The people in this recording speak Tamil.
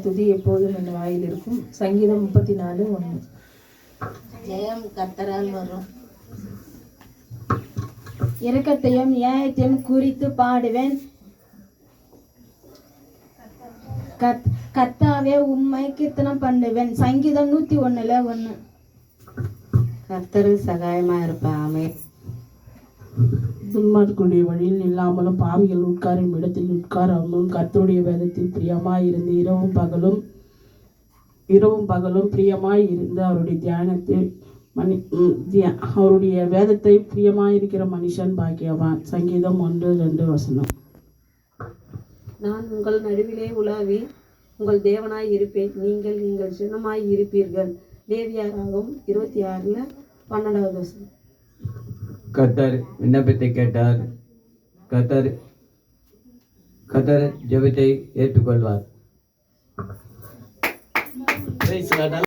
துதி எப்போதும் என் வாயில் இருக்கும். சங்கீதம் முப்பத்தி நாலு ஒன்று. ஜெயம் கர்த்தரால் வரும். இரக்கத்தையும் நியாயத்தையும் குறித்து பாடுவேன். கத்- கர்த்தாவே உம்மை கீர்த்தனம் பண்ணுவேன். சங்கீதம் நூத்தி ஒண்ணுல ஒண்ணு. கர்த்தரு சகாயமா இருப்பேன் ஆமே துன்மார்க்குடைய வழியில் இல்லாமலும் பாவிகள் உட்காரும் இடத்தில் உட்காராமலும் கர்த்தருடைய வேதத்தில் பிரியமாய் இருந்து இரவும் பகலும் இரவும் பகலும் பிரியமாய் இருந்து அவருடைய தியானத்தில் மணி அவருடைய வேதத்தை பிரியமாயிருக்கிற மனுஷன் பாக்கியவான். சங்கீதம் ஒன்று ரெண்டு வசனம். நான் உங்கள் நடுவிலே உலாவி உங்கள் தேவனாய் இருப்பேன். நீங்கள் நீங்கள் சின்னமாய் இருப்பீர்கள். லேவியாராகவும் இருபத்தி ஆறில் பன்னெண்டாவது வசனம். கத்தர் விண்ணப்பத்தை கேட்டார். கத்தர் கத்தர் ஜெபத்தை ஏற்றுக்கொள்வார்.